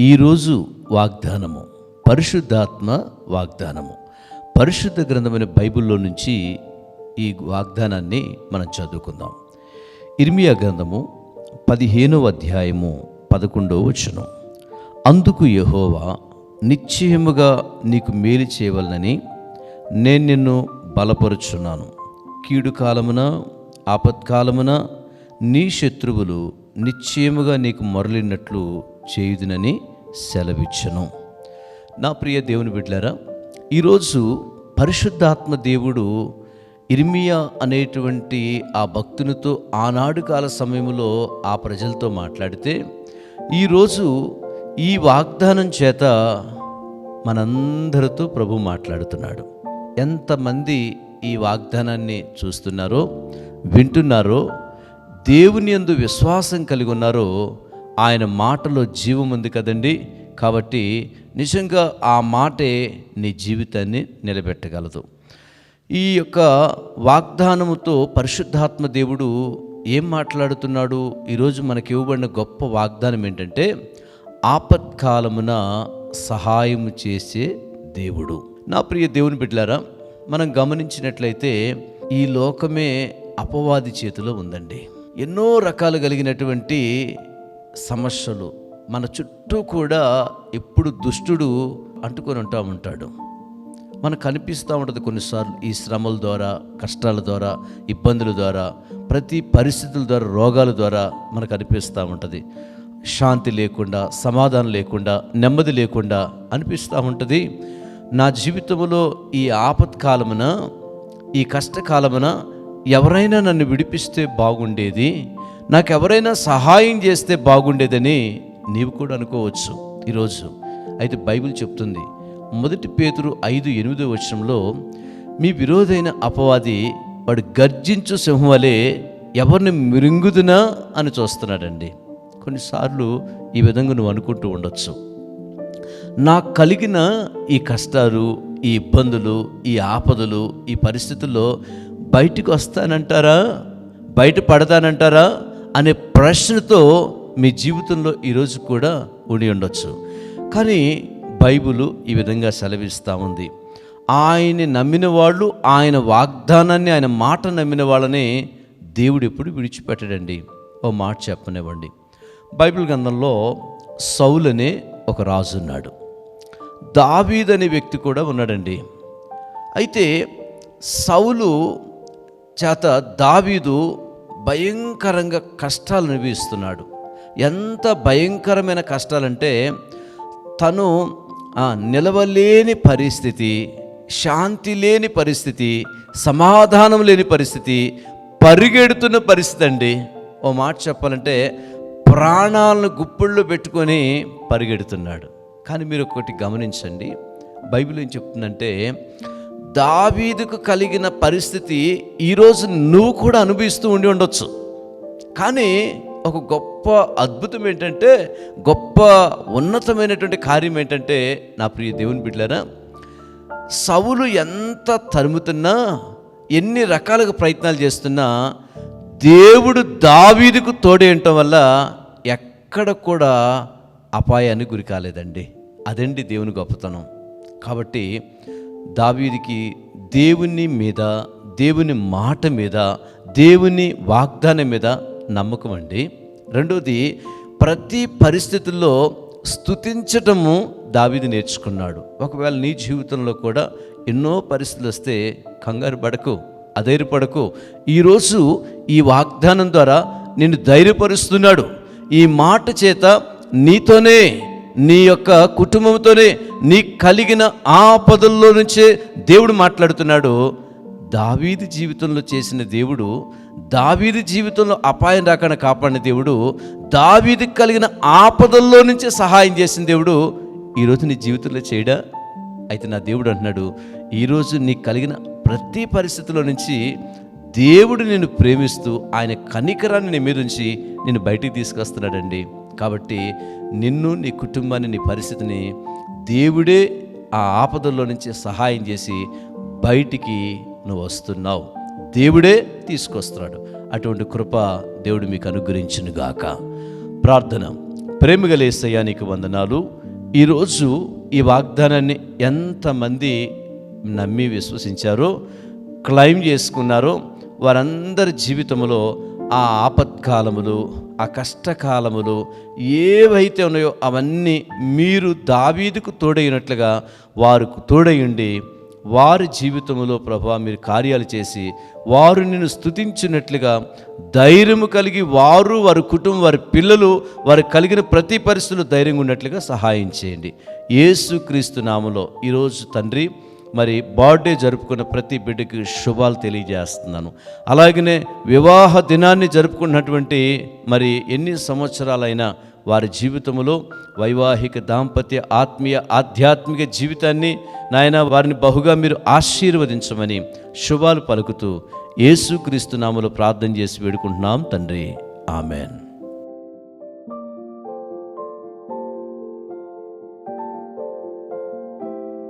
ఈరోజు వాగ్దానము పరిశుద్ధాత్మ వాగ్దానము. పరిశుద్ధ గ్రంథమైన బైబిల్లో నుంచి ఈ వాగ్దానాన్ని మనం చదువుకుందాం. ఇర్మియా గ్రంథము పదిహేనవ అధ్యాయము పదకొండవ వచనం. అందుకు యహోవా నిశ్చయముగా నీకు మేలు చేయవలనని నేను నిన్ను బలపరుచున్నాను. కీడు కాలమున ఆపత్కాలమున నీ శత్రువులు నిశ్చయముగా నీకు మరలినట్లు చేయుదునని సెలవిచ్చను. నా ప్రియ దేవుని బిడ్డారా ఈరోజు పరిశుద్ధాత్మ దేవుడు ఇర్మియా అనేటువంటి ఆ భక్తునితో ఆనాడు కాల సమయంలో ఆ ప్రజలతో మాట్లాడితే ఈరోజు ఈ వాగ్దానం చేత మనందరితో ప్రభు మాట్లాడుతున్నాడు. ఎంతమంది ఈ వాగ్దానాన్ని చూస్తున్నారో వింటున్నారో దేవుని యందు విశ్వాసం కలిగి ఉన్నారో ఆయన మాటలో జీవం ఉంది కదండి. కాబట్టి నిజంగా ఆ మాటే నీ జీవితాన్ని నిలబెట్టగలదు. ఈ యొక్క వాగ్దానముతో పరిశుద్ధాత్మ దేవుడు ఏం మాట్లాడుతున్నాడు? ఈరోజు మనకి ఇవ్వబడిన గొప్ప వాగ్దానం ఏంటంటే ఆపత్కాలమున సహాయం చేసే దేవుడు. నా ప్రియ దేవుని బిడ్డలారా మనం గమనించినట్లయితే ఈ లోకమే అపవాది చేతిలో ఉందండి. ఎన్నో రకాలు కలిగినటువంటి సమస్యలు. మన చుట్టూ కూడా ఎప్పుడు దుష్టుడు అంటుకొని ఉంటా ఉంటాడు. మనకు కనిపిస్తూ ఉంటుంది కొన్నిసార్లు ఈ శ్రమల ద్వారా కష్టాల ద్వారా ఇబ్బందుల ద్వారా ప్రతి పరిస్థితుల ద్వారా రోగాల ద్వారా మనకు అనిపిస్తూ ఉంటుంది. శాంతి లేకుండా సమాధానం లేకుండా నెమ్మది లేకుండా అనిపిస్తూ ఉంటుంది. నా జీవితంలో ఈ ఆపత్కాలమున ఈ కష్టకాలమున ఎవరైనా నన్ను విడిపిస్తే బాగుండేది? నాకు ఎవరైనా సహాయం చేస్తే బాగుండేదని నీవు కూడా అనుకోవచ్చు ఈరోజు. అయితే బైబిల్ చెప్తుంది మొదటి పేతురు ఐదు ఎనిమిదో వచనంలో మీ విరోధైన అపవాది వాడు గర్జించు సింహం వలె ఎవరిని మిరుంగుదునా? అని చూస్తున్నాడండి. కొన్నిసార్లు ఈ విధంగా నువ్వు అనుకుంటూ ఉండొచ్చు. నాకు కలిగిన ఈ కష్టాలు ఈ ఇబ్బందులు ఈ ఆపదలు ఈ పరిస్థితుల్లో బయటికి వస్తానంటారా? బయట పడతానంటారా? అనే ప్రశ్నతో మీ జీవితంలో ఈరోజు కూడా ఉండి ఉండొచ్చు. కానీ బైబుల్ ఈ విధంగా సెలవిస్తూ ఉంది. ఆయన్ని నమ్మిన వాళ్ళు ఆయన వాగ్దానాన్ని ఆయన మాట నమ్మిన వాళ్ళని దేవుడు ఎప్పుడు విడిచిపెట్టడండి. ఓ మాట చెప్పనివ్వండి. బైబిల్ గ్రంథంలో సౌల్ అనే ఒక రాజు ఉన్నాడు. దావీద్ అనే వ్యక్తి కూడా ఉన్నాడండి. అయితే సౌలు చేత దావీదు భయంకరంగా కష్టాలు అనుభవిస్తున్నాడు. ఎంత భయంకరమైన కష్టాలంటే తను నిలవలేని పరిస్థితి శాంతి లేని పరిస్థితి సమాధానం లేని పరిస్థితి పరిగెడుతున్న పరిస్థితి అండి. ఓ మాట చెప్పాలంటే ప్రాణాలను గుప్పిళ్ళు పెట్టుకొని పరిగెడుతున్నాడు. కానీ మీరు ఒకటి గమనించండి. బైబిల్ ఏం చెప్తుందంటే దావీదుకు కలిగిన పరిస్థితి ఈరోజు నువ్వు కూడా అనుభవిస్తూ ఉండి ఉండొచ్చు. కానీ ఒక గొప్ప అద్భుతం ఏంటంటే గొప్ప ఉన్నతమైనటువంటి కార్యం ఏంటంటే నా ప్రియ దేవుని బిడ్డలారా సవులు ఎంత తరుముతున్నా ఎన్ని రకాలుగా ప్రయత్నాలు చేస్తున్నా దేవుడు దావీదుకు తోడేయటం వల్ల ఎక్కడ కూడా అపాయానికి గురి కాలేదండి. అదండి దేవుని గొప్పతనం. కాబట్టి దావీదికి దేవుని మీద దేవుని మాట మీద దేవుని వాగ్దానం మీద నమ్మకం అండి. రెండోది ప్రతి పరిస్థితుల్లో స్తుతించటము దావీదు నేర్చుకున్నాడు. ఒకవేళ నీ జీవితంలో కూడా ఎన్నో పరిస్థితులు వస్తే కంగారు పడకు అధైర్యపడకు. ఈరోజు ఈ వాగ్దానం ద్వారా నిన్ను ధైర్యపరుస్తున్నాడు. ఈ మాట చేత నీతోనే నీ యొక్క కుటుంబంతోనే నీ కలిగిన ఆపదల్లో నుంచే దేవుడు మాట్లాడుతున్నాడు. దావీది జీవితంలో చేసిన దేవుడు దావీది జీవితంలో అపాయం రాకుండా కాపాడిన దేవుడు దావీదికి కలిగిన ఆపదల్లో నుంచే సహాయం చేసిన దేవుడు ఈరోజు నీ జీవితంలో చేయడా? అయితే నా దేవుడు అంటున్నాడు ఈరోజు నీకు కలిగిన ప్రతి పరిస్థితిలో నుంచి దేవుడు నేను ప్రేమిస్తూ ఆయన కనికరాన్ని నీ మీద ఉంచి నిన్ను బయటికి తీసుకొస్తున్నాడండి. కాబట్టి నిన్ను నీ కుటుంబాన్ని నీ పరిస్థితిని దేవుడే ఆ ఆపదల్లో నుంచి సహాయం చేసి బయటికి నువ్వు వస్తున్నావు. దేవుడే తీసుకొస్తున్నాడు. అటువంటి కృప దేవుడు మీకు అనుగ్రహించునుగాక. ప్రార్థన. ప్రేమగలేసయ్యా నీకు వందనాలు. ఈరోజు ఈ వాగ్దానాన్ని ఎంతమంది నమ్మి విశ్వసించారో క్లైమ్ చేసుకున్నారో వారందరి జీవితంలో ఆ ఆపత్కాలములు ఆ కష్టకాలములు ఏవైతే ఉన్నాయో అవన్నీ మీరు దావీదుకు తోడైనట్లుగా వారికి తోడయుండి వారి జీవితంలో ప్రభా మీరు కార్యాలు చేసి వారు నిన్ను స్తుతించినట్లుగా ధైర్యము కలిగి వారు వారి కుటుంబం వారి పిల్లలు వారు కలిగిన ప్రతి పరిస్థితులు ధైర్యంగా ఉన్నట్లుగా సహాయం చేయండి. ఏసుక్రీస్తు నామలో ఈరోజు తండ్రి మరి బర్త్డే జరుపుకున్న ప్రతి బిడ్డకి శుభాలు తెలియజేస్తున్నాను. అలాగనే వివాహ దినాన్ని జరుపుకున్నటువంటి మరి ఎన్ని సంవత్సరాలైనా వారి జీవితంలో వైవాహిక దాంపత్య ఆత్మీయ ఆధ్యాత్మిక జీవితాన్ని నాయన వారిని బహుగా మీరు ఆశీర్వదించమని శుభాలు పలుకుతూ యేసుక్రీస్తు నామలో ప్రార్థన చేసి వేడుకుంటున్నాం తండ్రి. ఆమెన్.